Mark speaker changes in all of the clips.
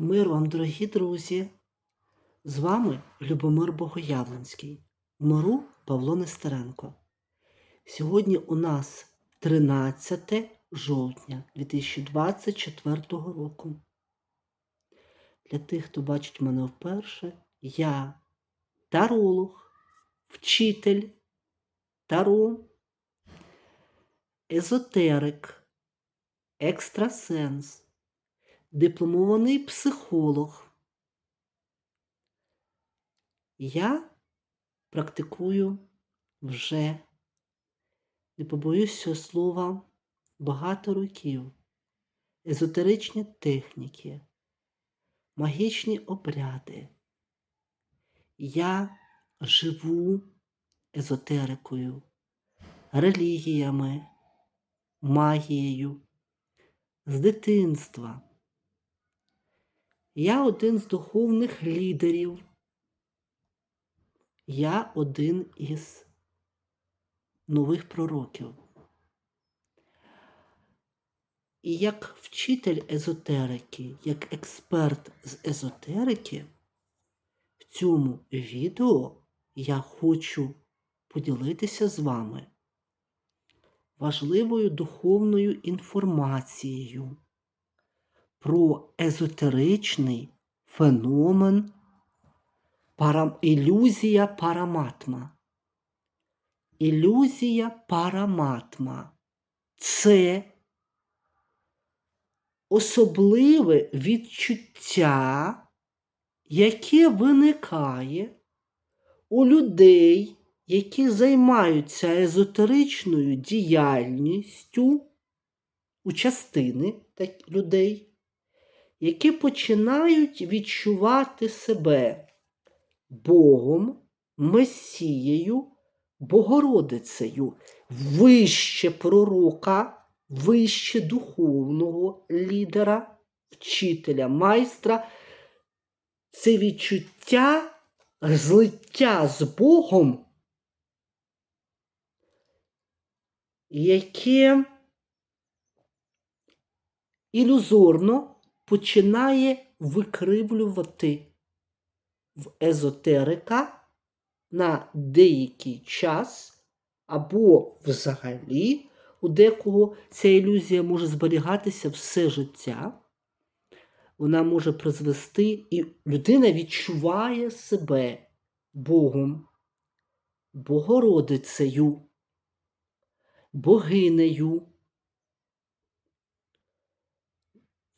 Speaker 1: Мир вам, дорогі друзі! З вами Любомир Богоявленський, миру Павло Нестеренко. Сьогодні у нас 13 жовтня 2024 року. Для тих, хто бачить мене вперше, я таролог, вчитель, таро, езотерик, екстрасенс дипломований психолог. Я практикую вже, не побоюсь цього слова, багато років. Езотеричні техніки, магічні обряди. Я живу езотерикою, релігіями, магією з дитинства. Я один з духовних лідерів. Я один із нових пророків. І як вчитель езотерики, як експерт з езотерики, в цьому відео я хочу поділитися з вами важливою духовною інформацією про езотеричний феномен ілюзія параматма. Ілюзія параматма це особливе відчуття, яке виникає у людей, які займаються езотеричною діяльністю у частини людей які починають відчувати себе Богом, Месією, Богородицею, вище пророка, вище духовного лідера, вчителя, майстра. Це відчуття злиття з Богом, яке ілюзорно починає викривлювати в езотерика на деякий час, або взагалі у декого ця ілюзія може зберігатися все життя. Вона може призвести, і людина відчуває себе Богом, Богородицею, богинею.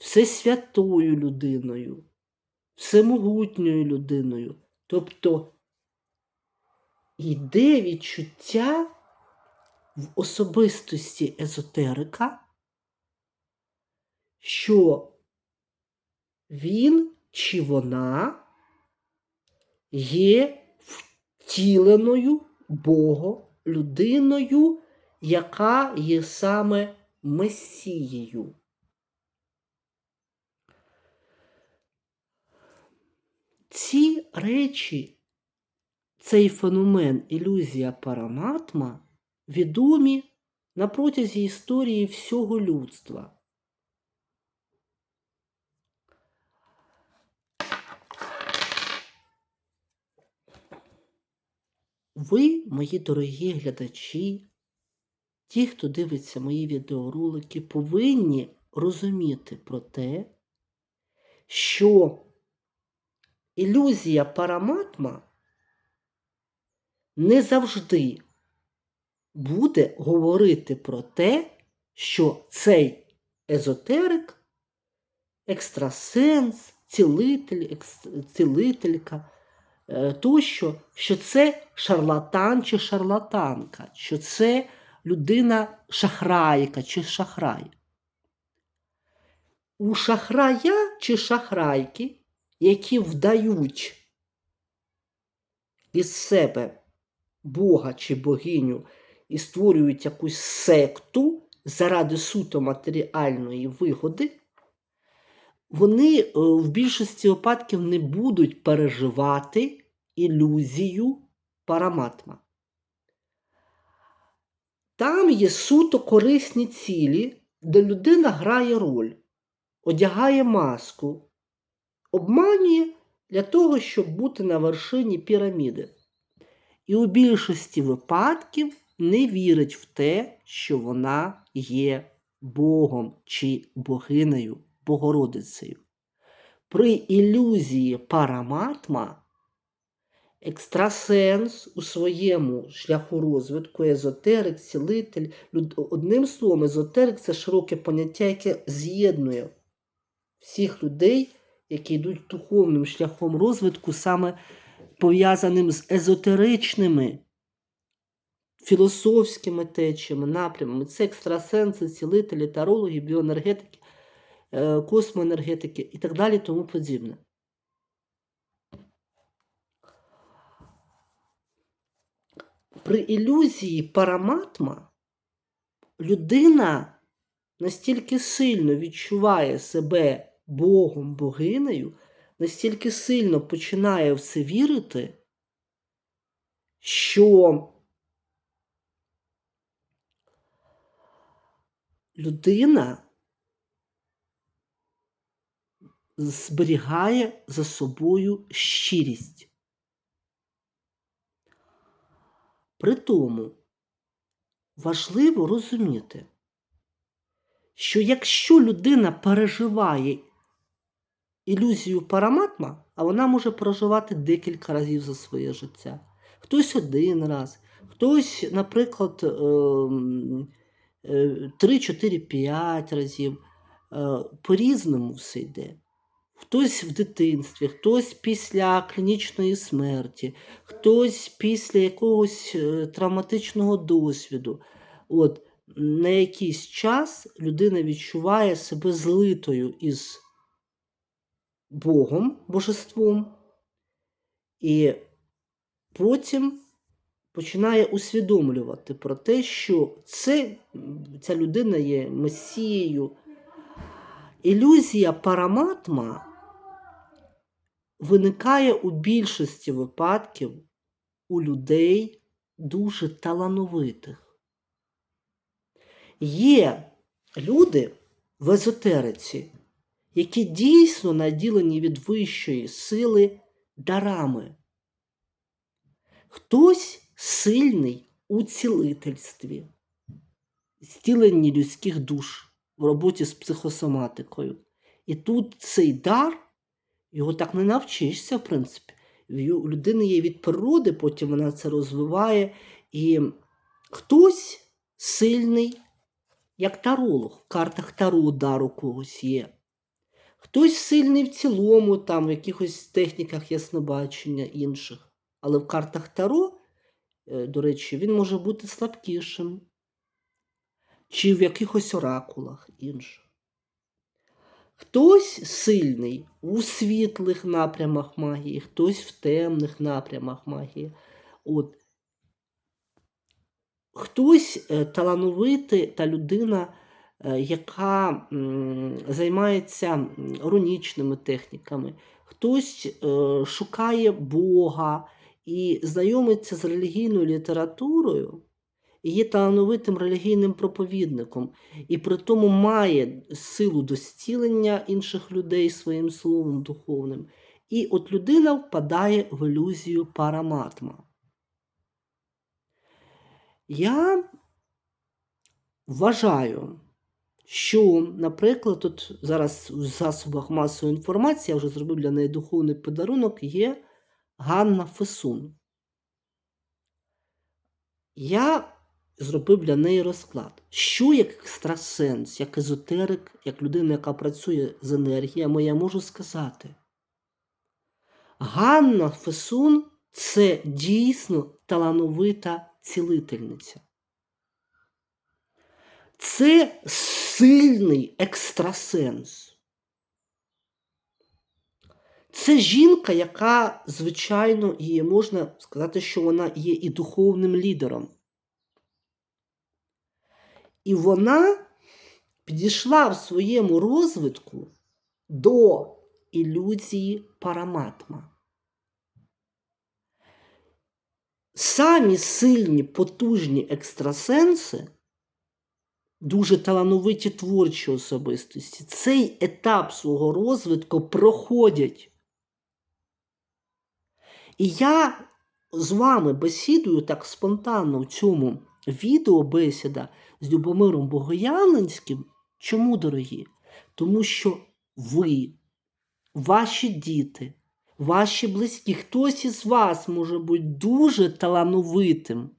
Speaker 1: Всесвятою людиною, всемогутньою людиною. Тобто йде відчуття в особистості езотерика, що він чи вона є втіленою Бога людиною, яка є саме Месією. Ці речі, цей феномен ілюзія параматма відомі на протязі історії всього людства. Ви, мої дорогі глядачі, ті, хто дивиться мої відеоролики, повинні розуміти про те, що ілюзія параматма не завжди буде говорити про те, що цей езотерик, екстрасенс, цілитель, екс... цілителька, е, тощо, що це шарлатан чи шарлатанка, що це людина шахрайка чи шахрай. У шахрая чи шахрайки які вдають із себе Бога чи богиню і створюють якусь секту заради суто матеріальної вигоди, вони е, в більшості випадків не будуть переживати ілюзію параматма. Там є суто корисні цілі, де людина грає роль, одягає маску, обманює для того, щоб бути на вершині піраміди. І у більшості випадків не вірить в те, що вона є Богом чи богинею, Богородицею. При ілюзії параматма екстрасенс у своєму шляху розвитку, езотерик, цілитель. Одним словом, езотерик це широке поняття, яке з'єднує всіх людей, які йдуть духовним шляхом розвитку, саме пов'язаним з езотеричними філософськими течіями, напрямами. Це екстрасенси, цілителі, тарологи, біоенергетики, е, космоенергетики і так далі, тому подібне. При ілюзії параматма людина настільки сильно відчуває себе Богом, богинею, настільки сильно починає в це вірити, що людина зберігає за собою щирість. При тому важливо розуміти, що якщо людина переживає ілюзію параматма, а вона може проживати декілька разів за своє життя. Хтось один раз, хтось, наприклад, ем, е, 3, 4, 5 разів. Е, По-різному все йде. Хтось в дитинстві, хтось після клінічної смерті, хтось після якогось е, травматичного досвіду. От, на якийсь час людина відчуває себе злитою із Богом, божеством, і потім починає усвідомлювати про те, що це, ця людина є месією. Ілюзія параматма виникає у більшості випадків у людей дуже талановитих. Є люди в езотериці, які дійсно наділені від вищої сили дарами. Хтось сильний у цілительстві, зціленні людських душ в роботі з психосоматикою. І тут цей дар, його так не навчишся, в принципі. У людини є від природи, потім вона це розвиває. І хтось сильний, як таролог, в картах таро дар у когось є. Хтось сильний в цілому, там, в якихось техніках яснобачення інших. Але в картах Таро, е, до речі, він може бути слабкішим. Чи в якихось оракулах інших. Хтось сильний у світлих напрямах магії, хтось в темних напрямах магії. От. Хтось е, талановитий та людина, яка займається рунічними техніками, хтось е, шукає Бога і знайомиться з релігійною літературою, і є талановитим релігійним проповідником, і при тому має силу до зцілення інших людей своїм словом духовним. І от людина впадає в ілюзію параматма. Я вважаю, що, наприклад, тут зараз у засобах масової інформації, я вже зробив для неї духовний подарунок, є Ганна Фесун. Я зробив для неї розклад. Що як екстрасенс, як езотерик, як людина, яка працює з енергіями, я можу сказати. Ганна Фесун це дійсно талановита цілительниця. Це сильний екстрасенс. Це жінка, яка, звичайно, її можна сказати, що вона є і духовним лідером. І вона підійшла в своєму розвитку до ілюзії параматма. Самі сильні потужні екстрасенси дуже талановиті творчі особистості, цей етап свого розвитку проходять. І я з вами бесідую так спонтанно в цьому відео бесіда з Любомиром Богоявленським. Чому, дорогі? Тому що ви, ваші діти, ваші близькі, хтось із вас може бути дуже талановитим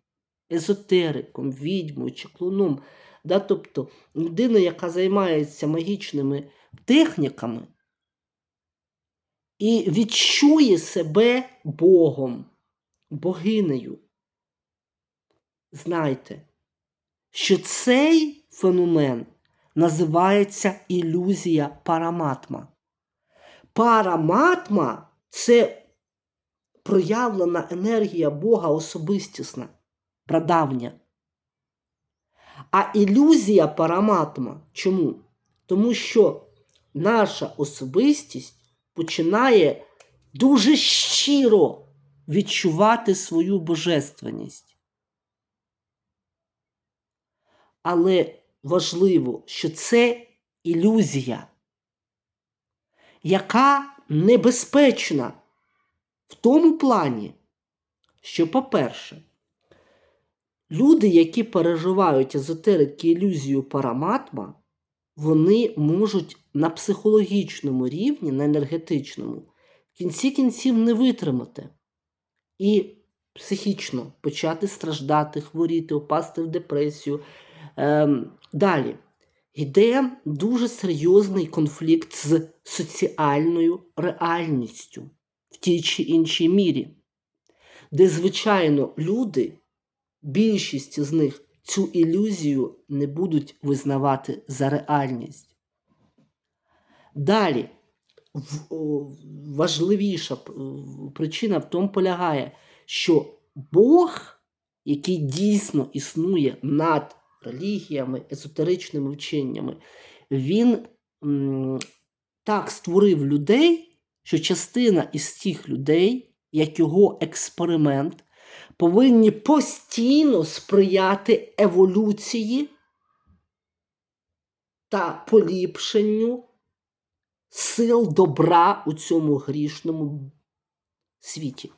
Speaker 1: езотериком, відьмою, чаклуном. Да? Тобто людина, яка займається магічними техніками і відчує себе Богом, богинею. Знайте, що цей феномен називається ілюзія параматма. Параматма це проявлена енергія Бога особистісна, прадавня. А ілюзія параматма чому? Тому що наша особистість починає дуже щиро відчувати свою божественність. Але важливо, що це ілюзія, яка небезпечна в тому плані, що, по-перше, люди, які переживають езотерики ілюзію параматма, вони можуть на психологічному рівні, на енергетичному, в кінці кінців не витримати і психічно почати страждати, хворіти, опасти в депресію. Ем, далі. Йде дуже серйозний конфлікт з соціальною реальністю в тій чи іншій мірі, де, звичайно, люди, більшість з них цю ілюзію не будуть визнавати за реальність. Далі, важливіша причина в тому полягає, що Бог, який дійсно існує над релігіями, езотеричними вченнями, він так створив людей, що частина із тих людей, як його експеримент, повинні постійно сприяти еволюції та поліпшенню сил добра у цьому грішному світі.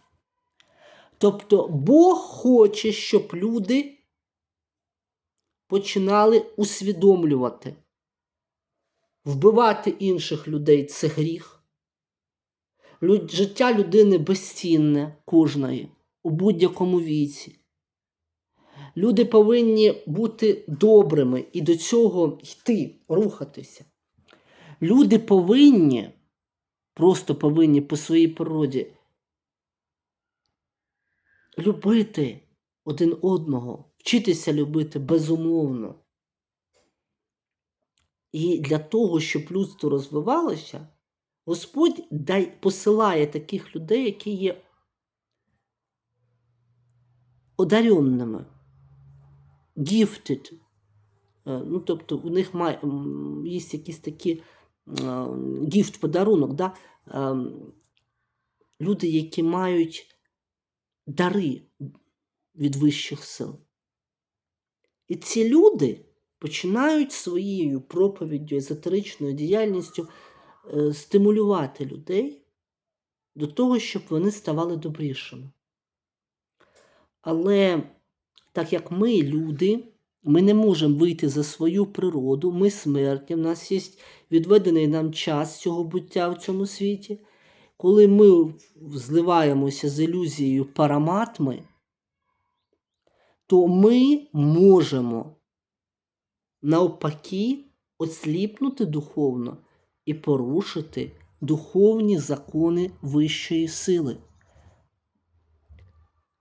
Speaker 1: Тобто Бог хоче, щоб люди починали усвідомлювати, вбивати інших людей це гріх. Життя людини безцінне кожної у будь-якому віці. Люди повинні бути добрими і до цього йти, рухатися. Люди повинні, просто повинні по своїй природі любити один одного, вчитися любити безумовно. І для того, щоб людство розвивалося, Господь посилає таких людей, які є одаренними, gifted. Е, Ну, тобто у них має, є якісь такі гіфт, подарунок, да? Ем, люди, які мають дари від вищих сил. І ці люди починають своєю проповіддю, езотеричною діяльністю е, стимулювати людей до того, щоб вони ставали добрішими. Але так як ми люди, ми не можемо вийти за свою природу, ми смертні, в нас є відведений нам час цього буття в цьому світі. Коли ми зливаємося з ілюзією параматми, то ми можемо навпаки осліпнути духовно і порушити духовні закони вищої сили,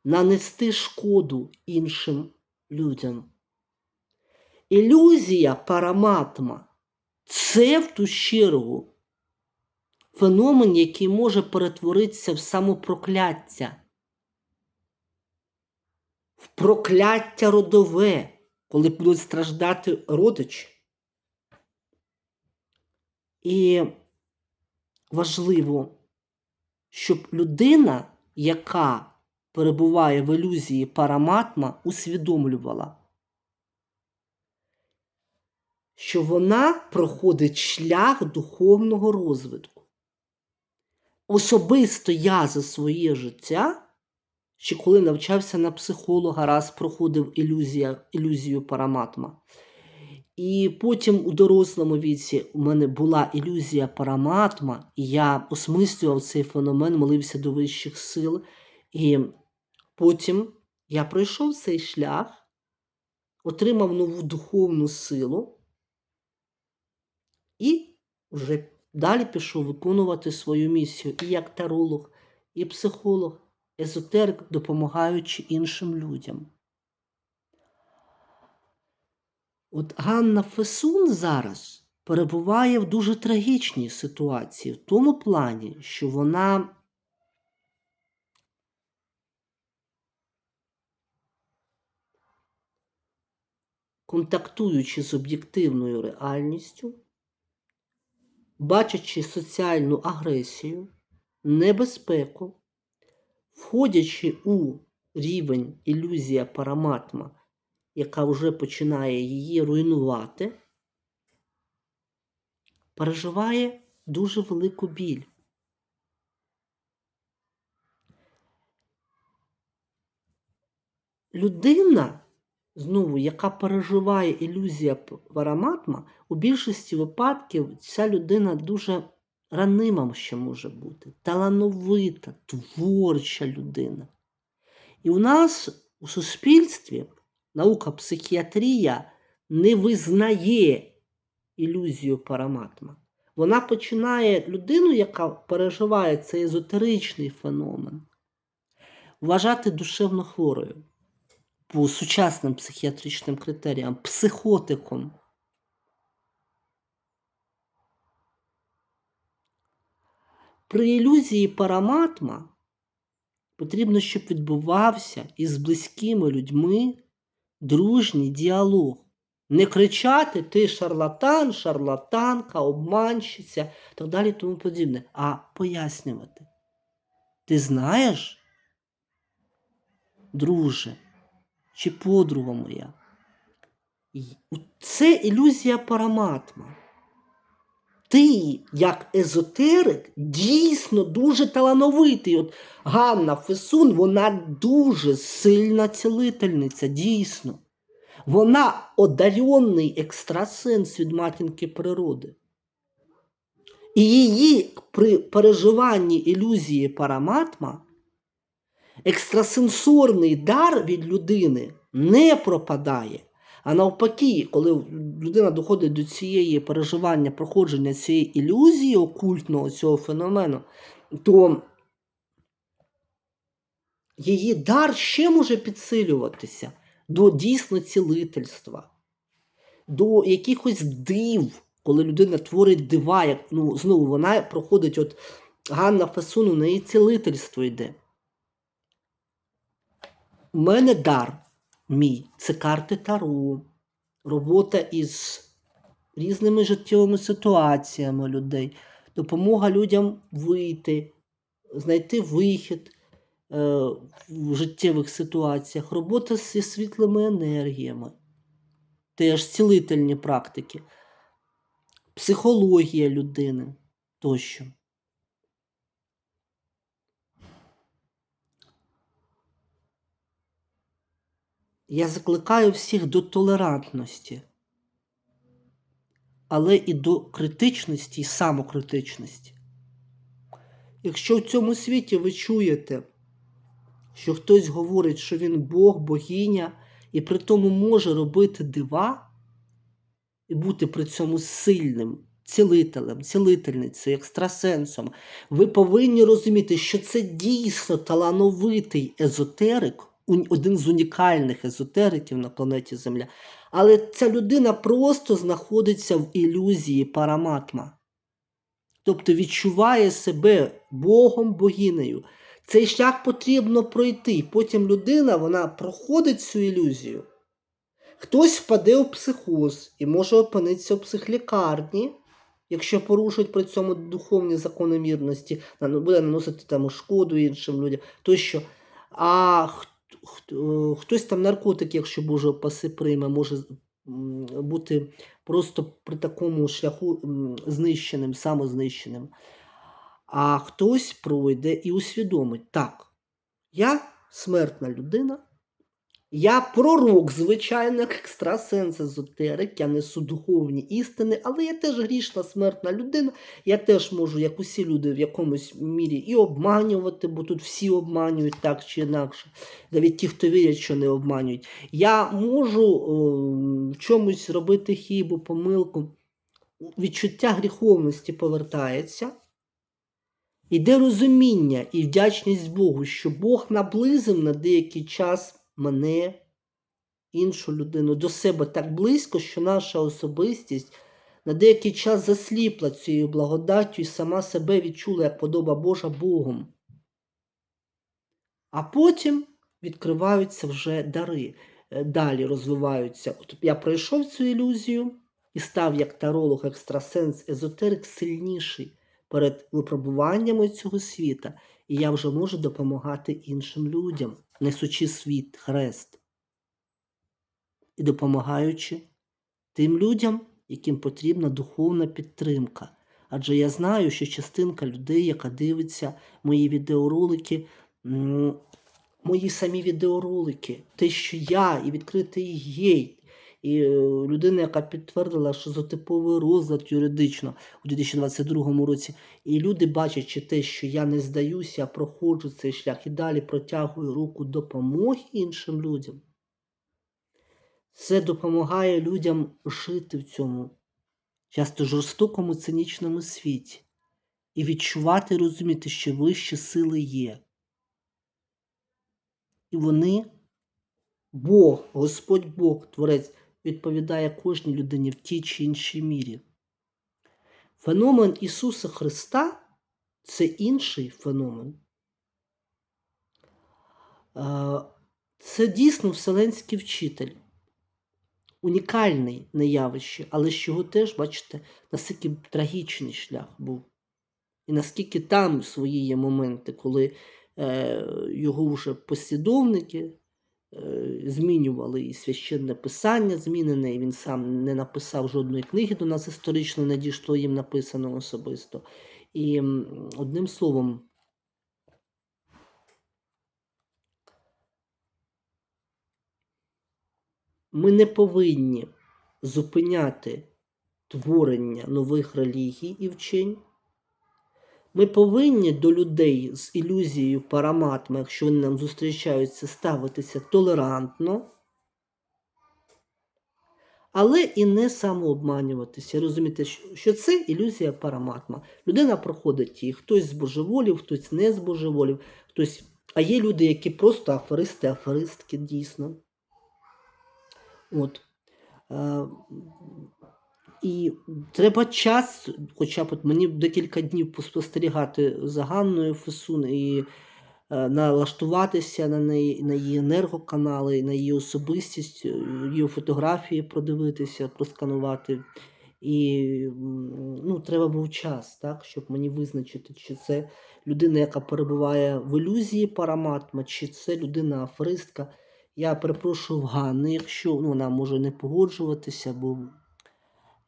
Speaker 1: нанести шкоду іншим людям. Ілюзія параматма це в ту чергу феномен, який може перетворитися в самопрокляття, в прокляття родове, коли будуть страждати родичі. І важливо, щоб людина, яка перебуває в ілюзії параматма, усвідомлювала. що вона проходить шлях духовного розвитку. Особисто я за своє життя, ще коли навчався на психолога, раз проходив ілюзія, ілюзію параматма. І потім у дорослому віці у мене була ілюзія параматма, і я осмислював цей феномен, молився до вищих сил. І потім я пройшов цей шлях, отримав нову духовну силу і вже далі пішов виконувати свою місію і як таролог, і психолог, езотерик, допомагаючи іншим людям. От Ганна Фесун зараз перебуває в дуже трагічній ситуації, в тому плані, що вона контактуючи з об'єктивною реальністю, бачачи соціальну агресію, небезпеку, входячи у рівень ілюзія параматма, яка вже починає її руйнувати, переживає дуже велику біль. Людина, знову, яка переживає ілюзія параматма, у більшості випадків ця людина дуже ранима ще може бути, талановита, творча людина. І у нас у суспільстві наука психіатрія не визнає ілюзію параматма. Вона починає людину, яка переживає цей езотеричний феномен, вважати душевно хворою по сучасним психіатричним критеріям, психотиком. При ілюзії параматма потрібно, щоб відбувався із близькими людьми дружній діалог. Не кричати ти шарлатан, шарлатанка, обманщиця так далі і тому подібне, а пояснювати. Ти знаєш, друже чи подруга моя, це ілюзія параматма. Ти, як езотерик, дійсно дуже талановитий. От Ганна Фесун, вона дуже сильна цілительниця, дійсно. Вона одаренний екстрасенс від матінки природи. І її при переживанні ілюзії параматма екстрасенсорний дар від людини не пропадає. А навпаки, коли людина доходить до цієї переживання, проходження цієї ілюзії окультного цього феномену, то її дар ще може підсилюватися до дійсно цілительства, до якихось див, коли людина творить дива, як ну, знову вона проходить от Ганна Фасун, у неї цілительство йде. У мене дар мій це карти Таро, робота із різними життєвими ситуаціями людей, допомога людям вийти, знайти вихід е, в життєвих ситуаціях, робота зі світлими енергіями, теж цілительні практики, психологія людини тощо. Я закликаю всіх до толерантності, але і до критичності і самокритичності. Якщо в цьому світі ви чуєте, що хтось говорить, що він Бог, богиня, і при тому може робити дива, і бути при цьому сильним, цілителем, цілительницею, екстрасенсом, ви повинні розуміти, що це дійсно талановитий езотерик, один з унікальних езотериків на планеті Земля. Але ця людина просто знаходиться в ілюзії параматма. Тобто відчуває себе Богом, богинею. Цей шлях потрібно пройти. Потім людина вона проходить цю ілюзію. Хтось впаде у психоз і може опинитися в психлікарні, якщо порушить при цьому духовні закономірності, на- буде наносити там шкоду іншим людям. Тощо. А хтось там наркотики, якщо Боже паси прийме, може бути просто при такому шляху знищеним, самознищеним. А хтось пройде і усвідомить, так, я смертна людина, я пророк, звичайно, екстрасенс, езотерик, я несу духовні істини, але я теж грішна смертна людина. Я теж можу, як усі люди, в якомусь мірі і обманювати, бо тут всі обманюють так чи інакше. Навіть ті, хто вірять, що не обманюють. Я можу в чомусь робити хібу, помилку. Відчуття гріховності повертається. Іде розуміння і вдячність Богу, що Бог наблизив на деякий час мене, іншу людину до себе так близько, що наша особистість на деякий час засліпла цією благодаттю і сама себе відчула як подоба Божа Богом. А потім відкриваються вже дари, е, далі розвиваються. От я пройшов цю ілюзію і став як таролог, екстрасенс, езотерик сильніший перед випробуваннями цього світа, і я вже можу допомагати іншим людям, несучи світ, хрест і допомагаючи тим людям, яким потрібна духовна підтримка. Адже я знаю, що частинка людей, яка дивиться мої відеоролики, мої самі відеоролики, те, що я і відкритий гейт, і е, людина, яка підтвердила шизотиповий розлад юридично у 2022 році, і люди, бачачи те, що я не здаюся, проходжу цей шлях і далі протягую руку допомоги іншим людям. Це допомагає людям жити в цьому часто жорстокому цинічному світі і відчувати і розуміти, що вищі сили є. І вони, Бог, Господь Бог, Творець, відповідає кожній людині в тій чи іншій мірі. Феномен Ісуса Христа це інший феномен. Е, Це дійсно вселенський вчитель. Унікальний не явище, але з чого теж, бачите, наскільки трагічний шлях був. І наскільки там свої є моменти, коли е, його вже послідовники змінювали і священне писання змінене, і він сам не написав жодної книги до нас історично, не дійшло їм написано особисто. І одним словом, ми не повинні зупиняти творення нових релігій і вчень. Ми повинні до людей з ілюзією параматми, якщо вони нам зустрічаються, ставитися толерантно, але і не самообманюватися. Розуміти, що- це ілюзія параматма. Людина проходить її, хтось збожеволів, хтось не збожеволів, хтось. А є люди, які просто аферисти, аферистки дійсно. От. І треба час, хоча б от мені декілька днів поспостерігати за Ганною Фесун і е, налаштуватися на неї, на її енергоканали, на її особистість, е, її фотографії продивитися, просканувати. І ну, треба був час, так, щоб мені визначити, чи це людина, яка перебуває в ілюзії параматма, чи це людина аферистка. Я перепрошую в Ганни, якщо ну, вона може не погоджуватися, бо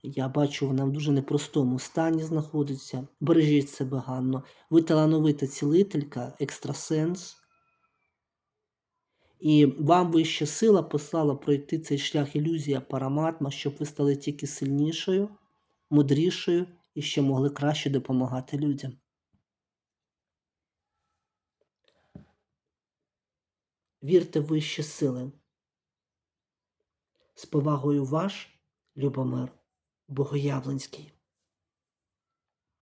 Speaker 1: я бачу, вона в дуже непростому стані знаходиться. Бережіть себе, Ганно. Ви талановита цілителька, екстрасенс. І вам вища сила послала пройти цей шлях ілюзія параматма, щоб ви стали тільки сильнішою, мудрішою і ще могли краще допомагати людям. Вірте в вищі сили. З повагою ваш, Любомир Богоявленський.